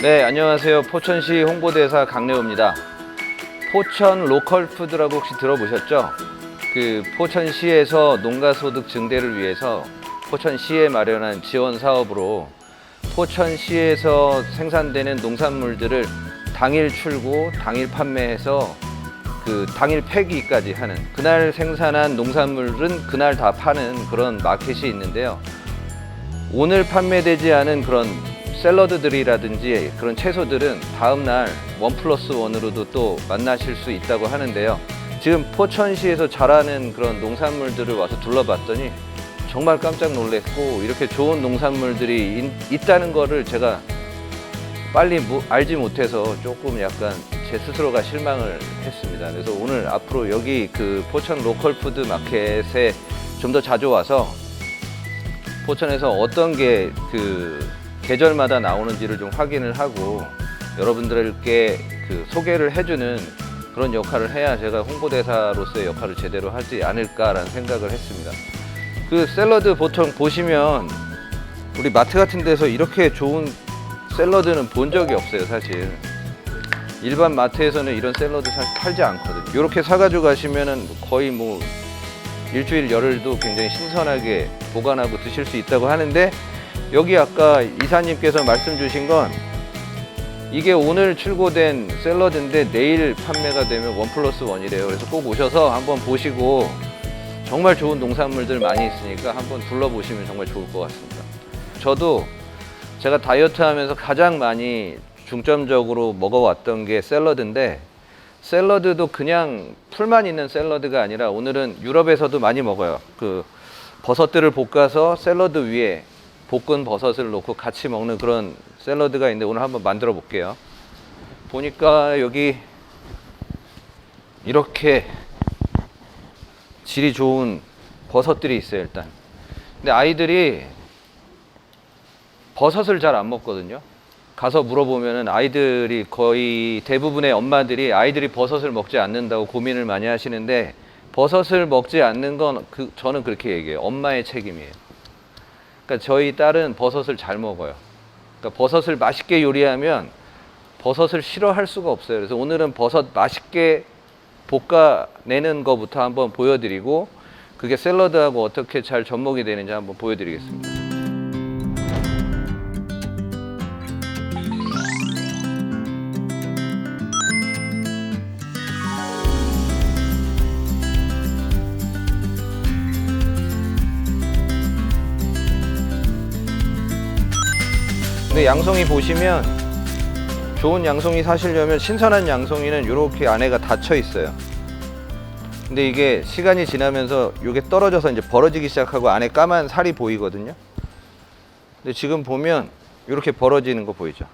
네, 안녕하세요. 포천시 홍보대사 강래호입니다. 포천 로컬 푸드라고 혹시 들어보셨죠? 그 포천시에서 농가 소득 증대를 위해서 포천시에 마련한 지원 사업으로 포천시에서 생산되는 농산물들을 당일 출고, 당일 판매해서 그 당일 폐기까지 하는 그날 생산한 농산물은 그날 다 파는 그런 마켓이 있는데요. 오늘 판매되지 않은 그런 샐러드들이라든지 그런 채소들은 다음날 원 플러스 원으로도 또 만나실 수 있다고 하는데요. 지금 포천시에서 자라는 그런 농산물들을 와서 둘러봤더니 정말 깜짝 놀랐고 이렇게 좋은 농산물들이 있- 있다는 거를 제가 빨리 무- 알지 못해서 조금 약간 제 스스로가 실망을 했습니다. 그래서 오늘 앞으로 여기 그 포천 로컬 푸드 마켓에 좀 더 자주 와서 포천에서 어떤 게그 계절마다 나오는지를 좀 확인을 하고 여러분들께 그 소개를 해주는 그런 역할을 해야 제가 홍보대사로서의 역할을 제대로 하지 않을까라는 생각을 했습니다. 그 샐러드 보통 보시면 우리 마트 같은 데서 이렇게 좋은 샐러드는 본 적이 없어요, 사실. 일반 마트에서는 이런 샐러드 사실 팔지 않거든요. 이렇게 사가지고 가시면은 거의 뭐 일주일 열흘도 굉장히 신선하게 보관하고 드실 수 있다고 하는데 여기 아까 이사님께서 말씀 주신 건 이게 오늘 출고된 샐러드인데 내일 판매가 되면 원 플러스 원이래요. 그래서 꼭 오셔서 한번 보시고 정말 좋은 농산물들 많이 있으니까 한번 둘러보시면 정말 좋을 것 같습니다. 저도 제가 다이어트 하면서 가장 많이 중점적으로 먹어왔던 게 샐러드인데 샐러드도 그냥 풀만 있는 샐러드가 아니라 오늘은 유럽에서도 많이 먹어요. 그 버섯들을 볶아서 샐러드 위에 볶은 버섯을 넣고 같이 먹는 그런 샐러드가 있는데 오늘 한번 만들어 볼게요. 보니까 여기 이렇게 질이 좋은 버섯들이 있어요, 일단. 근데 아이들이 버섯을 잘 안 먹거든요. 가서 물어보면은 아이들이 거의 대부분의 엄마들이 아이들이 버섯을 먹지 않는다고 고민을 많이 하시는데 버섯을 먹지 않는 건 그, 저는 그렇게 얘기해요. 엄마의 책임이에요. 그러니까 저희 딸은 버섯을 잘 먹어요. 그러니까 버섯을 맛있게 요리하면 버섯을 싫어할 수가 없어요. 그래서 오늘은 버섯 맛있게 볶아내는 거부터 한번 보여드리고 그게 샐러드하고 어떻게 잘 접목이 되는지 한번 보여드리겠습니다. 근데 양송이 보시면 좋은 양송이 사시려면 신선한 양송이는 이렇게 안에가 닫혀 있어요. 근데 이게 시간이 지나면서 이게 떨어져서 이제 벌어지기 시작하고 안에 까만 살이 보이거든요. 근데 지금 보면 이렇게 벌어지는 거 보이죠?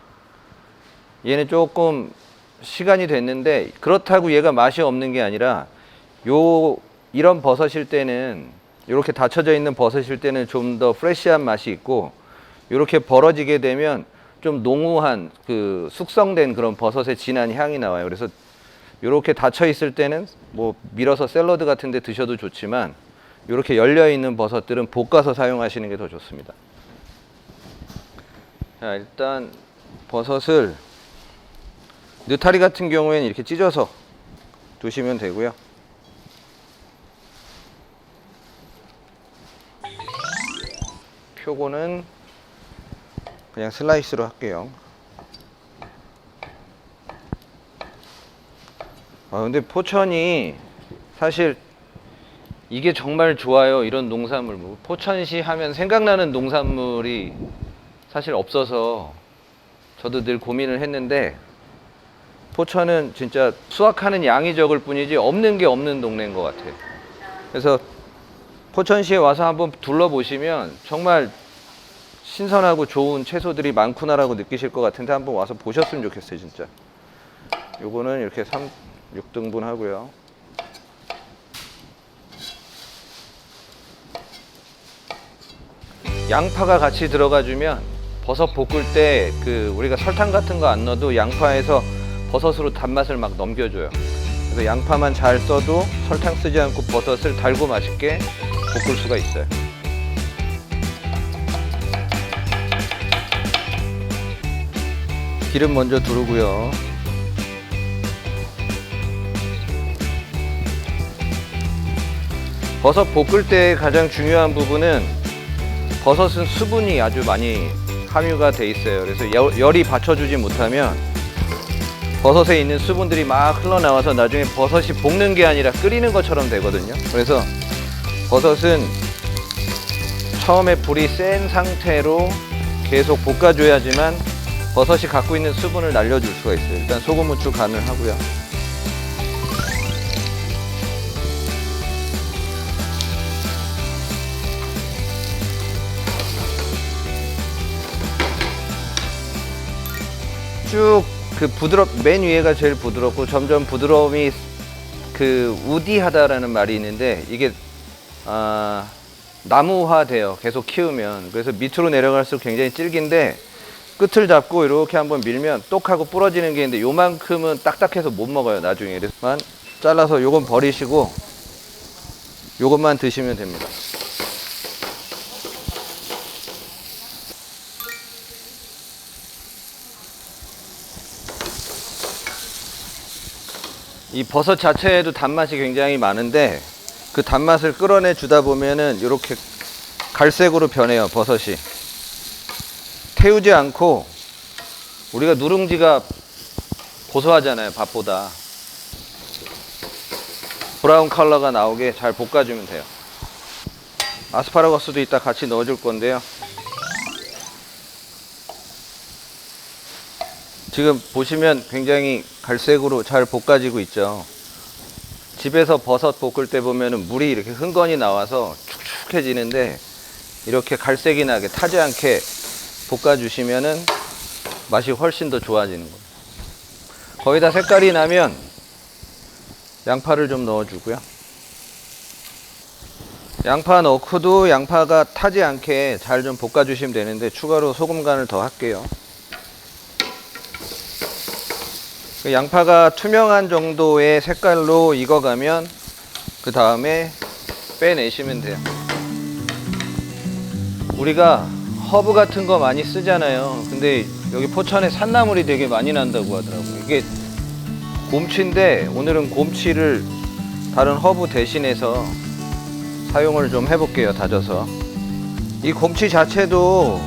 얘는 조금 시간이 됐는데 그렇다고 얘가 맛이 없는 게 아니라 요 이런 버섯일 때는 이렇게 닫혀져 있는 버섯일 때는 좀 더 프레시한 맛이 있고 이렇게 벌어지게 되면 좀 농후한 그 숙성된 그런 버섯의 진한 향이 나와요. 그래서 이렇게 닫혀 있을 때는 뭐 밀어서 샐러드 같은 데 드셔도 좋지만 이렇게 열려 있는 버섯들은 볶아서 사용하시는 게 더 좋습니다. 자, 일단 버섯을 느타리 같은 경우에는 이렇게 찢어서 두시면 되고요. 표고는 그냥 슬라이스로 할게요. 아, 근데 포천이 사실 이게 정말 좋아요. 이런 농산물. 뭐 포천시 하면 생각나는 농산물이 사실 없어서 저도 늘 고민을 했는데 포천은 진짜 수확하는 양이 적을 뿐이지 없는 게 없는 동네인 것 같아요. 그래서 포천시에 와서 한번 둘러보시면 정말 신선하고 좋은 채소들이 많구나라고 느끼실 것 같은데 한번 와서 보셨으면 좋겠어요, 진짜. 요거는 이렇게 3, 6등분 하고요. 양파가 같이 들어가 주면 버섯 볶을 때 그 우리가 설탕 같은 거 안 넣어도 양파에서 버섯으로 단맛을 막 넘겨줘요. 그래서 양파만 잘 써도 설탕 쓰지 않고 버섯을 달고 맛있게 볶을 수가 있어요. 기름 먼저 두르고요. 버섯 볶을 때 가장 중요한 부분은 버섯은 수분이 아주 많이 함유가 돼 있어요. 그래서 열- 열이 받쳐주지 못하면 버섯에 있는 수분들이 막 흘러나와서 나중에 버섯이 볶는 게 아니라 끓이는 것처럼 되거든요. 그래서 버섯은 처음에 불이 센 상태로 계속 볶아줘야지만 버섯이 갖고 있는 수분을 날려줄 수가 있어요. 일단 소금, 후추 간을 하고요. 쭉 그 부드럽 맨 위에가 제일 부드럽고 점점 부드러움이 그 우디하다라는 말이 있는데 이게 아 나무화돼요. 계속 키우면 그래서 밑으로 내려갈수록 굉장히 질긴데 끝을 잡고 이렇게 한번 밀면 똑하고 부러지는 게 있는데 요만큼은 딱딱해서 못 먹어요 나중에 그래서만 잘라서 요건 버리시고 요것만 드시면 됩니다. 이 버섯 자체에도 단맛이 굉장히 많은데 그 단맛을 끌어내 주다 보면은 이렇게 갈색으로 변해요 버섯이 태우지 않고 우리가 누룽지가 고소하잖아요 밥보다. 브라운 컬러가 나오게 잘 볶아주면 돼요. 아스파라거스도 이따 같이 넣어줄 건데요. 지금 보시면 굉장히 갈색으로 잘 볶아지고 있죠. 집에서 버섯 볶을 때 보면은 물이 이렇게 흥건히 나와서 축축해지는데 이렇게 갈색이 나게 타지 않게 볶아주시면은 맛이 훨씬 더 좋아지는 거예요. 거의 다 색깔이 나면 양파를 좀 넣어주고요. 양파 넣고도 양파가 타지 않게 잘 좀 볶아주시면 되는데 추가로 소금 간을 더 할게요. 그 양파가 투명한 정도의 색깔로 익어가면 그 다음에 빼내시면 돼요. 우리가 허브 같은 거 많이 쓰잖아요. 근데 여기 포천에 산나물이 되게 많이 난다고 하더라고요. 이게 곰치인데 오늘은 곰치를 다른 허브 대신해서 사용을 좀 해볼게요. 다져서. 이 곰치 자체도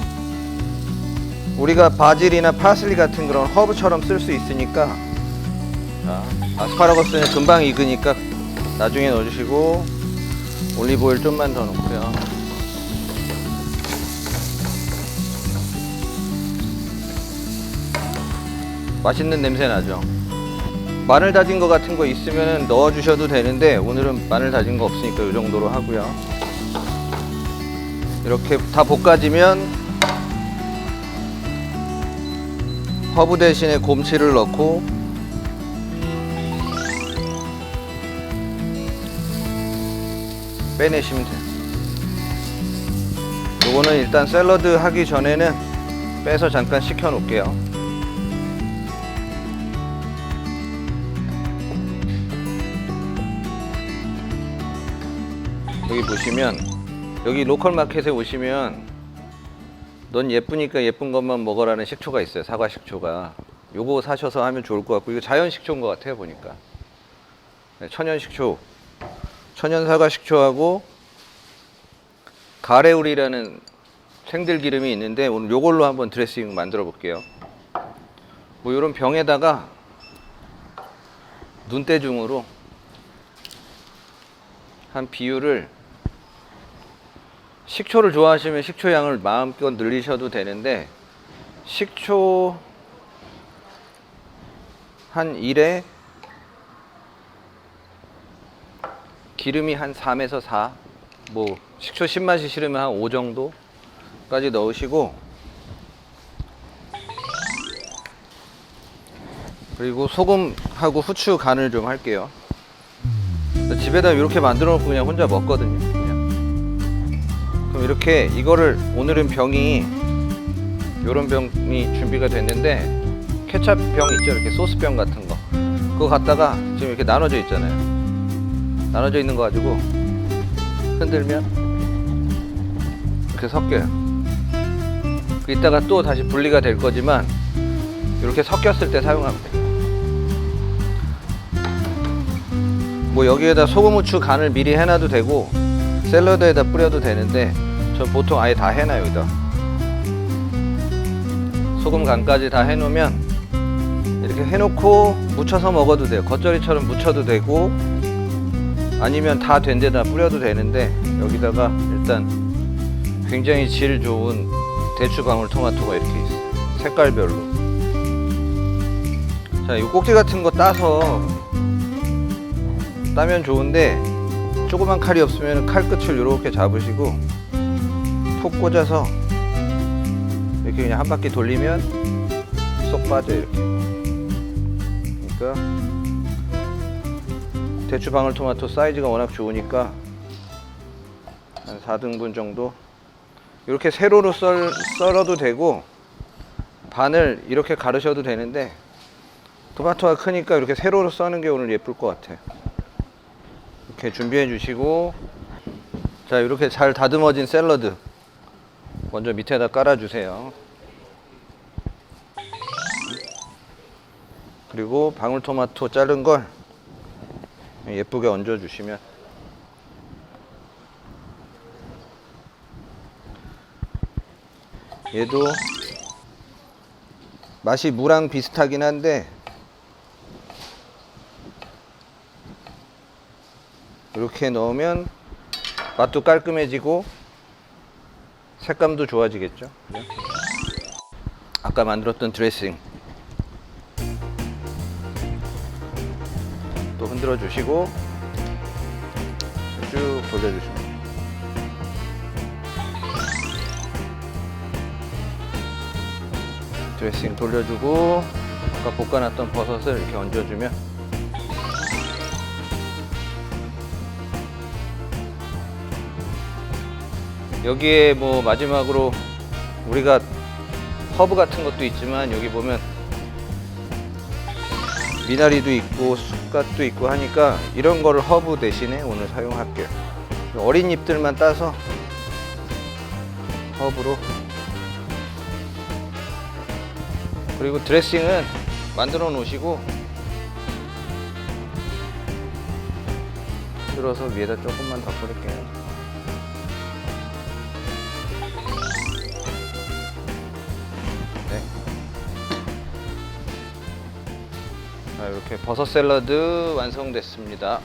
우리가 바질이나 파슬리 같은 그런 허브처럼 쓸 수 있으니까 자, 아스파라거스는 금방 익으니까 나중에 넣어주시고 올리브오일 좀만 더 넣고요. 맛있는 냄새 나죠? 마늘 다진 거 같은 거 있으면 넣어 주셔도 되는데 오늘은 마늘 다진 거 없으니까 이 정도로 하고요. 이렇게 다 볶아지면 허브 대신에 곰치를 넣고 빼내시면 돼요. 요거는 일단 샐러드 하기 전에는 빼서 잠깐 식혀 놓을게요. 여기 보시면 여기 로컬 마켓에 오시면 넌 예쁘니까 예쁜 것만 먹어라는 식초가 있어요. 사과 식초가. 요거 사셔서 하면 좋을 것 같고 이거 자연 식초인 것 같아요 보니까. 네, 천연 식초. 천연 사과 식초하고 가래우리라는 생들 기름이 있는데 오늘 요걸로 한번 드레싱 만들어 볼게요. 뭐 이런 병에다가 눈대중으로 한 비율을 식초를 좋아하시면 식초 양을 마음껏 늘리셔도 되는데 식초 한 1에 기름이 한 3에서 4, 뭐 식초 신맛이 싫으면 한 5 정도까지 넣으시고 그리고 소금하고 후추 간을 좀 할게요. 집에다 이렇게 만들어 놓고 그냥 혼자 먹거든요. 그럼 이렇게 이거를 오늘은 병이 요런 병이 준비가 됐는데 케찹 병 있죠? 이렇게 소스병 같은 거. 그거 갖다가 지금 이렇게 나눠져 있잖아요. 나눠져 있는 거 가지고 흔들면 이렇게 섞여요. 그 이따가 또 다시 분리가 될 거지만 이렇게 섞였을 때 사용하면 돼요. 뭐 여기에다 소금 후추 간을 미리 해놔도 되고 샐러드에다 뿌려도 되는데 전 보통 아예 다 해놔요 여기다. 소금 간까지 다 해놓으면 이렇게 해놓고 묻혀서 먹어도 돼요. 겉절이처럼 묻혀도 되고 아니면 다 된 데다 뿌려도 되는데 여기다가 일단 굉장히 질 좋은 대추 방울토마토가 이렇게 있어요. 색깔별로. 자이 꼭지 같은 거 따서 따면 좋은데 조그만 칼이 없으면 칼 끝을 이렇게 잡으시고 푹 꽂아서 이렇게 그냥 한 바퀴 돌리면 쏙 빠져 이렇게. 그러니까 대추 방울토마토 사이즈가 워낙 좋으니까 한 4등분 정도 이렇게 세로로 썰, 썰어도 되고 반을 이렇게 가르셔도 되는데 토마토가 크니까 이렇게 세로로 써는 게 오늘 예쁠 것 같아. 이렇게 준비해 주시고 자 이렇게 잘 다듬어진 샐러드 먼저 밑에다 깔아 주세요. 그리고 방울토마토 자른 걸 예쁘게 얹어 주시면. 얘도 맛이 무랑 비슷하긴 한데 이렇게 넣으면 맛도 깔끔해지고 색감도 좋아지겠죠. 아까 만들었던 드레싱 또 흔들어 주시고 쭉 돌려주시면 돼요. 드레싱 돌려주고 아까 볶아놨던 버섯을 이렇게 얹어주면 여기에 뭐 마지막으로 우리가 허브 같은 것도 있지만 여기 보면 미나리도 있고 쑥갓도 있고 하니까 이런 거를 허브 대신에 오늘 사용할게요. 어린 잎들만 따서 허브로 그리고 드레싱은 만들어 놓으시고 들어서 위에다 조금만 더 뿌릴게요. 이렇게 버섯 샐러드 완성됐습니다.